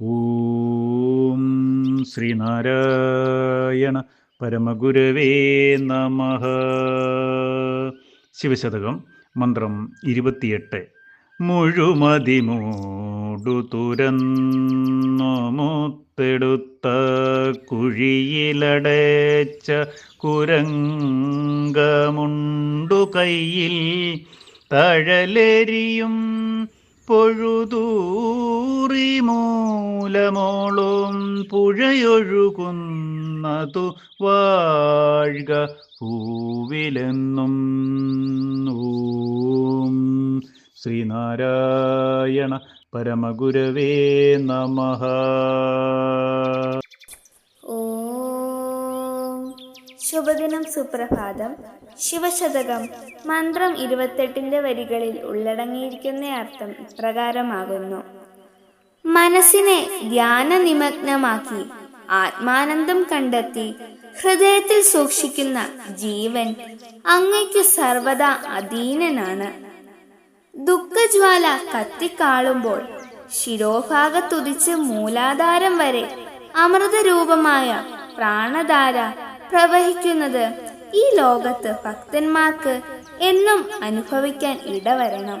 ഓം ശ്രീനാരായണ പരമഗുരവേ നമ. ശിവശതകം മന്ത്രം ഇരുപത്തിയെട്ട്. മുഴുമതിമൂടു തുരന്നു മുത്തെടുത്ത കുഴിയിലടച്ച കുരങ്കമുണ്ടു കയ്യിൽ. തഴലെരിയും പൊഴുതൂറി മൂലമോളും പുഴയൊഴുകുന്നതു വാഴ്ക പൂവിലെന്നും. ശ്രീനാരായണ പരമഗുരവേ നമ. ശുഭദിനം സുപ്രഭാതം. ശിവശതകം മന്ത്രം ഇരുപത്തെട്ടിന്റെ വരികളിൽ ഉള്ളടങ്ങിയിരിക്കുന്ന അർത്ഥം ഇപ്രകാരമാകുന്നു. മനസ്സിനെ ധ്യാന നിമഗ്നമാക്കി ആത്മാനന്ദം കണ്ടെത്തി ഹൃദയത്തിൽ സൂക്ഷിക്കുന്ന ജീവൻ അങ്ങയ്ക്ക് സർവദാ അധീനനാണ്. ദുഃഖജ്വാല കത്തിക്കാളുമ്പോൾ ശിരോഭാഗത്തുതിച്ച് മൂലാധാരം വരെ അമൃതരൂപമായ പ്രാണധാര പ്രവഹിക്കുന്നത് ഈ ലോകത്ത് ഭക്തന്മാർക്ക് എന്നും അനുഭവിക്കാൻ ഇടവരണം.